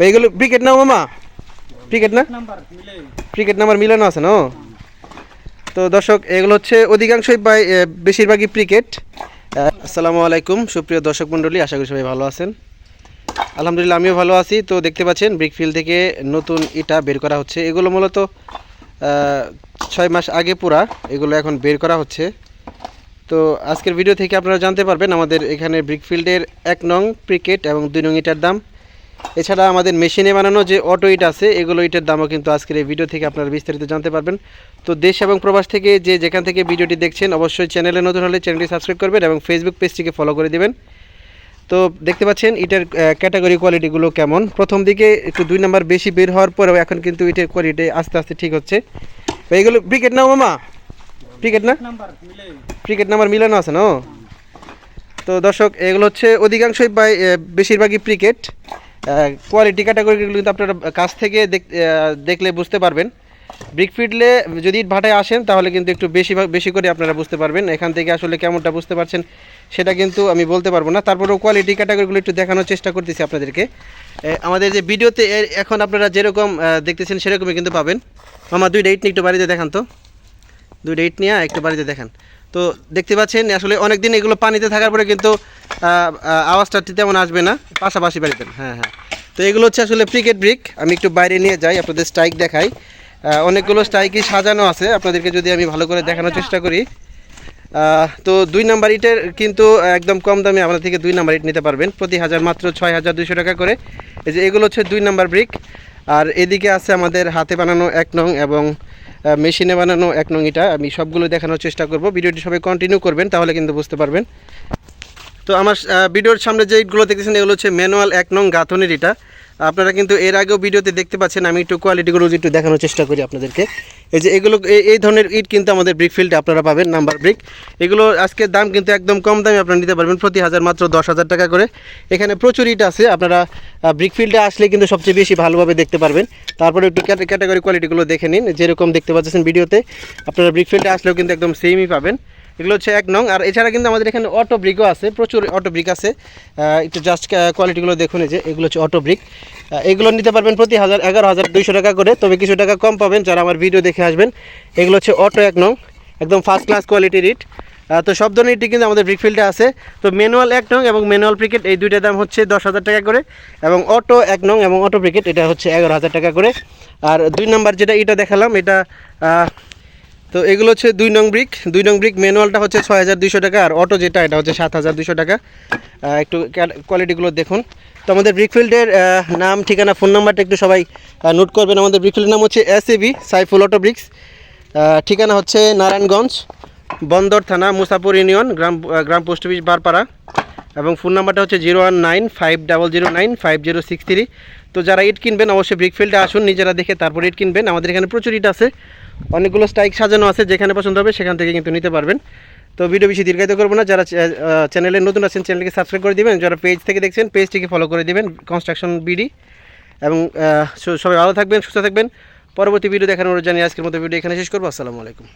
এইগুলো ব্রিকেট নাও মামা। ব্রিকেট না? ক্রিকেট নাম্বার মিলানো আছে না তো দর্শক এগুলো হচ্ছে অধিকাংশই প্রায় বেশিরভাগই ক্রিকেট আসসালামু আলাইকুম সুপ্রিয় দর্শক মণ্ডলী আশা করি সবাই ভালো আছেন। আলহামদুলিল্লাহ আমিও ভালো আছি। তো দেখতে পাচ্ছেন ব্রিকফিল্ড থেকে নতুন ইটা বের করা হচ্ছে। এগুলো মূলত ছয় মাস আগে পুরা এগুলো এখন বের করা হচ্ছে। তো আজকের ভিডিও থেকে আপনারা জানতে পারবেন আমাদের এখানে ব্রিকফিল্ডের এক নং ক্রিকেট এবং দুই নং ইটার দাম। এছাড়া আমাদের মেশিনে বানানো যে অটো ইট আছে এগুলো ইটের দামও কিন্তু আজকের এই ভিডিও থেকে আপনারা বিস্তারিত জানতে পারবেন। তো দেশ এবং প্রবাস থেকে যে যেখান থেকে ভিডিওটি দেখছেন অবশ্যই চ্যানেলে নতুন হলে চ্যানেলটি সাবস্ক্রাইব করবেন এবং ফেসবুক পেজটিকে ফলো করে দিবেন। তো দেখতে পাচ্ছেন ইটের ক্যাটাগরি কোয়ালিটিগুলো কেমন? প্রথম দিকে একটু দুই নাম্বার বেশি বের হওয়ার পরেও এখন কিন্তু ইটের কোয়ালিটি আস্তে আস্তে ঠিক হচ্ছে। এইগুলো ক্রিকেট নাও মামা। ক্রিকেট না? ক্রিকেট নাম্বার মিলানো আছে না? তো দর্শক এগুলো হচ্ছে অধিকাংশই বেশিরভাগই ক্রিকেট কোয়ালিটি ক্যাটাগরিগুলো কিন্তু আপনারা কাছ থেকে দেখ- দেখলে বুঝতে পারবেন। ব্রিক ফিডলে যদি ইট ভাটায় আসেন, তাহলে কিন্তু একটু বেশি বেশি করে আপনারা বুঝতে পারবেন এখান থেকে আসলে কেমনটা বুঝতে পারছেন সেটা কিন্তু আমি বলতে পারব না। তারপরেও কোয়ালিটি ক্যাটাগরিগুলো একটু দেখানোর চেষ্টা করতেছি আপনাদেরকে। আমাদের যে ভিডিওতে এখন আপনারা যেরকম দেখতেছেন সেরকমই কিন্তু পাবেন। আমার দুইটা ইট নিয়ে একটু বাড়িতে দেখান তো। দুইটা ইট নিয়ে একটু বাড়িতে দেখান। তো দেখতে পাচ্ছেন, আসলে অনেক দিন এগুলো পানিতে থাকার পরে কিন্তু আওয়াজটা তেমন আসবে না, পাশাপাশি বাড়িতে হ্যাঁ হ্যাঁ। তো এগুলো হচ্ছে আসলে ক্রিকেট ব্রিক আমি একটু বাইরে নিয়ে যাই, আপনাদের স্ট্রাইক দেখাই। অনেকগুলো স্ট্রাইকই সাজানো আছে, আপনাদেরকে যদি আমি ভালো করে দেখানোর চেষ্টা করি। তো দুই নাম্বার ইটের কিন্তু একদম কম দামে আপনার থেকে দুই নাম্বার ইট নিতে পারবেন, প্রতি হাজার মাত্র ছয় হাজার দুইশো টাকা করে। এই যে এগুলো হচ্ছে দুই নাম্বার ব্রিক আর এদিকে আছে আমাদের হাতে বানানো এক নং এবং মেশিনে বানানো এক নং ইটা আমি সবগুলো দেখানোর চেষ্টা করব। ভিডিওটি সবাই কন্টিনিউ করবেন, তাহলে কিন্তু বুঝতে পারবেন। তো আমার ভিডিওর সামনে যে ইটগুলো দেখতেছেন, এগুলো হচ্ছে ম্যানুয়াল এক নং গাঁথনের ইটা। আপনারা কিন্তু এর আগেও ভিডিওতে দেখতে পাচ্ছেন, আমি একটু কোয়ালিটিগুলো একটু দেখানোর চেষ্টা করি আপনাদেরকে। এই যে এগুলো এই- ধরনের ইট কিন্তু আমাদের ব্রিক ফিল্ডে আপনারা পাবেন নাম্বার ব্রিক এগুলো আজকের দাম কিন্তু একদম কম দামে আপনারা নিতে পারবেন, প্রতি হাজার মাত্র দশ হাজার টাকা করে। এখানে প্রচুর ইট আছে, আপনারা ব্রিক ফিল্ডে আসলে কিন্তু সবচেয়ে বেশি ভালোভাবে দেখতে পারবেন। তারপরে একটু ক্যাটাগরি কোয়ালিটিগুলো দেখে নিন, যেরকম দেখতে পাচ্ছেন ভিডিওতে, আপনারা ব্রিক ফিল্ডে আসলেও কিন্তু একদম সেমই পাবেন। এগুলো হচ্ছে এক নং। আর এছাড়া কিন্তু আমাদের এখানে অটো ব্রিকও আছে, প্রচুর অটো ব্রিক আছে। একটু জাস্ট কোয়ালিটিগুলো দেখুন যে, এগুলো হচ্ছে অটো ব্রিক এগুলো নিতে পারবেন প্রতি হাজার, এগারো হাজার দুইশো টাকা করে। তবে কিছু টাকা কম পাবেন যারা আমার ভিডিও দেখে আসবেন। এগুলো হচ্ছে অটো এক নং, একদম ফার্স্ট ক্লাস কোয়ালিটির ইট তো সব ধরনের ইটই কিন্তু আমাদের ব্রিকফিল্ডে আছে। তো ম্যানুয়াল এক নং এবং ম্যানুয়াল ক্রিকেট এই দুইটার দাম হচ্ছে দশ হাজার টাকা করে। এবং অটো এক নং এবং অটো ক্রিকেট এটা হচ্ছে এগারো হাজার টাকা করে। আর দুই নাম্বার যেটা এটা দেখালাম, এটা তো এগুলো হচ্ছে দুই নং ব্রিক। দুই নং ব্রিক ম্যানুয়ালটা হচ্ছে ছয় হাজার দুইশো টাকা, আর অটো যেটা, এটা হচ্ছে সাত হাজার দুইশো টাকা। একটু কোয়ালিটিগুলো দেখুন। তো আমাদের ব্রিকফিল্ডের নাম, ঠিকানা ফোন নাম্বারটা একটু সবাই নোট করবেন। আমাদের ব্রিকফিল্ডের নাম হচ্ছে S AB Saiful auto bricks. ঠিকানা হচ্ছে নারায়ণগঞ্জ, বন্দর থানা, মুসাপুর ইউনিয়ন, গ্রাম গ্রাম পোস্ট অফিস, বারপাড়া। এবং ফোন নাম্বারটা হচ্ছে zero one nine five double zero nine five zero six three. তো যারা ইট কিনবেন, অবশ্যই ব্রিকফিল্ডে আসুন, নিজেরা দেখে তারপর ইট কিনবেন। আমাদের এখানে প্রচুর ইট আছে। অনেকগুলো স্ট্রাইক সাজানো আছে, যেখানে পছন্দ হবে সেখান থেকে কিন্তু নিতে পারবেন। তো ভিডিও বেশি দীর্ঘায়িত করব না, যারা চ্যানেলে নতুন আছেন চ্যানেলকে সাবস্ক্রাইব করে দেবেন, যারা পেজ থেকে দেখছেন পেজটিকে ফলো করে দেবেন কনস্ট্রাকশন বিডি এবং সবাই ভালো থাকবেন, সুস্থ থাকবেন। পরবর্তী ভিডিও দেখানোর জানিয়ে আজকের মতো ভিডিও এখানে শেষ করব। আসসালামু আলাইকুম।